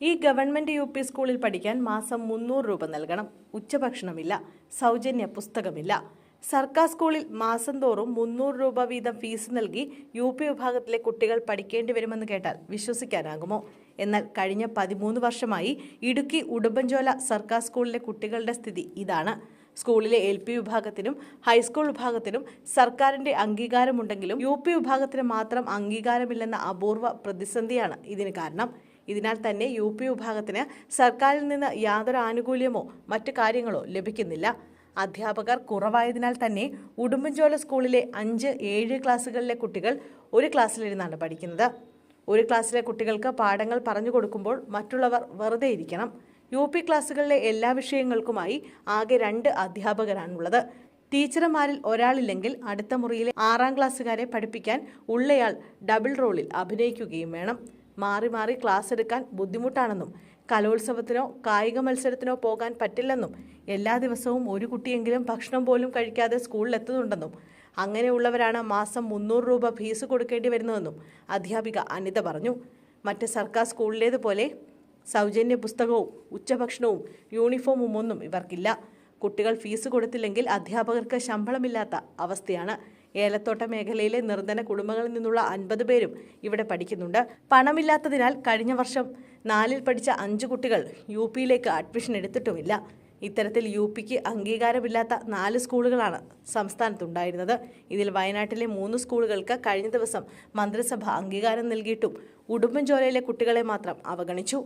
ഈ government U P സ്കൂളിൽ പഠിക്കാൻ മാസം മുന്നൂറ് രൂപ നൽകണം. ഉച്ചഭക്ഷണമില്ല സൗജന്യ പുസ്തകമില്ല. സർക്കാർ സ്കൂളിൽ മാസം തോറും മുന്നൂറ് രൂപ വീതം ഫീസ് നൽകി യു പി വിഭാഗത്തിലെ കുട്ടികൾ പഠിക്കേണ്ടി വരുമെന്ന് കേട്ടാൽ വിശ്വസിക്കാനാകുമോ? എന്നാൽ കഴിഞ്ഞ പതിമൂന്ന് വർഷമായി ഇടുക്കി ഉടുമ്പൻചോല സർക്കാർ സ്കൂളിലെ കുട്ടികളുടെ സ്ഥിതി ഇതാണ്. സ്കൂളിലെ എൽ പി വിഭാഗത്തിനും ഹൈസ്കൂൾ വിഭാഗത്തിനും സർക്കാരിന്റെ അംഗീകാരമുണ്ടെങ്കിലും യു പി വിഭാഗത്തിന് മാത്രം അംഗീകാരമില്ലെന്ന അപൂർവ പ്രതിസന്ധിയാണ് ഇതിന് കാരണം. ഇതിനാൽ തന്നെ യു പി വിഭാഗത്തിന് സർക്കാരിൽ നിന്ന് യാതൊരു ആനുകൂല്യമോ മറ്റു കാര്യങ്ങളോ ലഭിക്കുന്നില്ല. അധ്യാപകർ കുറവായതിനാൽ തന്നെ ഉടുമ്പൻചോല സ്കൂളിലെ അഞ്ച് ഏഴ് ക്ലാസ്സുകളിലെ കുട്ടികൾ ഒരു ക്ലാസ്സിലിരുന്നാണ് പഠിക്കുന്നത്. ഒരു ക്ലാസ്സിലെ കുട്ടികൾക്ക് പാഠങ്ങൾ പറഞ്ഞു കൊടുക്കുമ്പോൾ മറ്റുള്ളവർ വെറുതെ ഇരിക്കണം. യു പി ക്ലാസ്സുകളിലെ എല്ലാ വിഷയങ്ങൾക്കുമായി ആകെ രണ്ട് അധ്യാപകരാണുള്ളത്. ടീച്ചർമാരിൽ ഒരാളില്ലെങ്കിൽ അടുത്ത മുറിയിലെ ആറാം ക്ലാസ്സുകാരെ പഠിപ്പിക്കാൻ ഉള്ളയാൾ ഡബിൾ റോളിൽ അഭിനയിക്കുകയും വേണം. മാറി മാറി ക്ലാസ് എടുക്കാൻ ബുദ്ധിമുട്ടാണെന്നും കലോത്സവത്തിനോ കായിക മത്സരത്തിനോ പോകാൻ പറ്റില്ലെന്നും എല്ലാ ദിവസവും ഒരു കുട്ടിയെങ്കിലും ഭക്ഷണം പോലും കഴിക്കാതെ സ്കൂളിലെത്തുന്നുണ്ടെന്നും അങ്ങനെയുള്ളവരാണ് മാസം മുന്നൂറ് രൂപ ഫീസ് കൊടുക്കേണ്ടി വരുന്നതെന്നും അധ്യാപിക അനിത പറഞ്ഞു. മറ്റ് സർക്കാർ സ്കൂളിലേതുപോലെ സൗജന്യ പുസ്തകവും ഉച്ചഭക്ഷണവും യൂണിഫോമും ഒന്നും ഇവർക്കില്ല. കുട്ടികൾ ഫീസ് കൊടുത്തില്ലെങ്കിൽ അധ്യാപകർക്ക് ശമ്പളമില്ലാത്ത അവസ്ഥയാണ് ഏലത്തോട്ട മേഖലയിലെ നിർധന കുടുംബങ്ങളിൽ നിന്നുള്ള അൻപത് പേരും ഇവിടെ പഠിക്കുന്നുണ്ട്. പണമില്ലാത്തതിനാൽ കഴിഞ്ഞ വർഷം നാലിൽ പഠിച്ച അഞ്ച് കുട്ടികൾ യു പിയിലേക്ക് അഡ്മിഷൻ എടുത്തിട്ടുമില്ല. ഇത്തരത്തിൽ യു പിക്ക് അംഗീകാരമില്ലാത്ത നാല് സ്കൂളുകളാണ് സംസ്ഥാനത്തുണ്ടായിരുന്നത്. ഇതിൽ വയനാട്ടിലെ മൂന്ന് സ്കൂളുകൾക്ക് കഴിഞ്ഞ ദിവസം മന്ത്രിസഭ അംഗീകാരം നൽകിയിട്ടും ഉടുമ്പൻചോലയിലെ കുട്ടികളെ മാത്രം അവഗണിച്ചു.